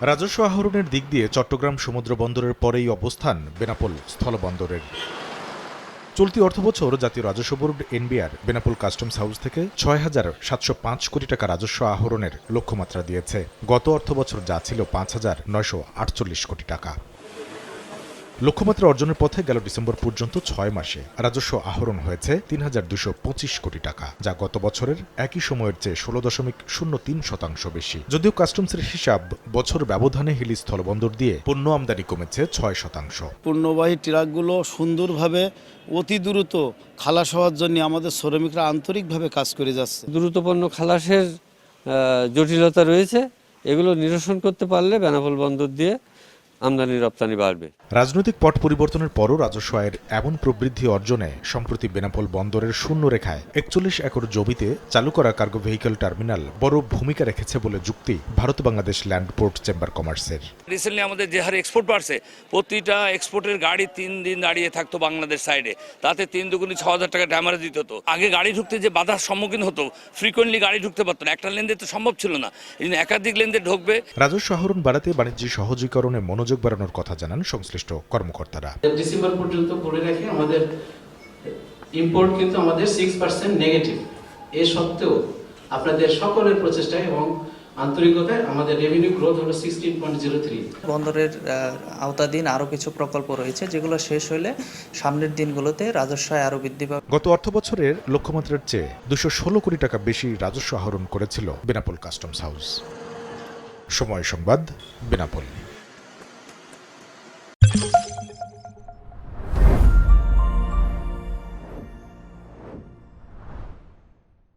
রাজস্ব আহরণের দিক দিয়ে চট্টগ্রাম সমুদ্র বন্দরের পরেই অবস্থান বেনাপোল স্থলবন্দরের। চলতি অর্থবছর জাতীয় রাজস্ব board NBR Benapole customs house থেকে ছয় হাজার সাতশো পাঁচ কোটি টাকা রাজস্ব আহরণের লক্ষ্যমাত্রা দিয়েছে। গত অর্থবছর যা ছিল পাঁচ হাজার নয়শো আটচল্লিশ কোটি টাকা। লক্ষ্যমাত্রা অর্জনের পথে গেল ডিসেম্বর পর্যন্ত ছয় মাসে। রাজস্ব আহরণ হয়েছে তিন হাজার দুশো পঁচিশ কোটি টাকা যা গত বছরের একই সময়ের চেয়ে ষোলো দশমিক শূন্য তিন শতাংশ বেশি। যদিও কাস্টমসের হিসাব বছর ব্যবধানে হিলি স্থলবন্দর দিয়ে পণ্য আমদানি কমেছে ছয় শতাংশ। পণ্যবাহী ট্রাকগুলো সুন্দরভাবে অতি দ্রুত খালাস হওয়ার জন্য আমাদের শ্রমিকরা আন্তরিকভাবে কাজ করে যাচ্ছে। দ্রুতপণ্য খালাসের জটিলতা রয়েছে। এগুলো নিরসন করতে পারলে বেনাপোল বন্দর দিয়ে আমদানি রপ্তানি বাড়বে। রাজনৈতিক পট পরিবর্তনের পরও রাজস্ব আয়ের এমন প্রবৃদ্ধি অর্জনে সম্প্রতি বেনাপোল বন্দরের শূন্য রেখায় একচল্লিশ একর জমিতে চালু করা কার্গো ভেহিকল টার্মিনাল বড় ভূমিকা রেখেছে বলে যুক্তি Bharat Bangladesh land port chamber কমার্সের। রিসেন্টলি আমাদের যে হারে এক্সপোর্ট বাড়ছে প্রতিটা এক্সপোর্টের গাড়ি তিন দিন দাঁড়িয়ে থাকতো বাংলাদেশ সাইডে তাতে তিন দুগুনি ছ হাজার টাকা ড্যামারেজ দিতে হতো। আগে গাড়ি ঢুকতে যে বাধার সম্মুখীন হতো ফ্রিকোয়েন্টলি গাড়ি ঢুকতে পারতো না। একটা লেনদেন তো সম্ভব ছিল না। একাধিক লেনদেন ঢুকবে। রাজস্ব আহরণ বাড়াতে বাণিজ্য সহজীকরণে মনোযোগ বাড়ানোর কথা জানান সংশ্লিষ্ট কর্মকর্তারা। ডিসেম্বর পর্যন্ত করে রেখে আমাদের ইম্পোর্ট কিন্তু আমাদের সিক্স পার্সেন্ট নেগেটিভ এ সত্ত্বেও আপনাদের সকলের প্রচেষ্টায় এবং আন্তরিকতায় আমাদের রেভিনিউ গ্রোথ হলো সিক্সটিন পয়েন্ট জিরো থ্রি বন্দরের আওতাধীন আরও কিছু প্রকল্প রয়েছে যেগুলো শেষ হলে সামনের দিনগুলোতে রাজস্ব আরও বৃদ্ধি পাবে। গত অর্থবছরের লক্ষ্যমাত্রার চেয়ে দুশো ষোলো কোটি টাকা বেশি রাজস্ব আহরণ করেছিল বেনাপোল কাস্টমস হাউস। সময় সংবাদ বেনাপোল।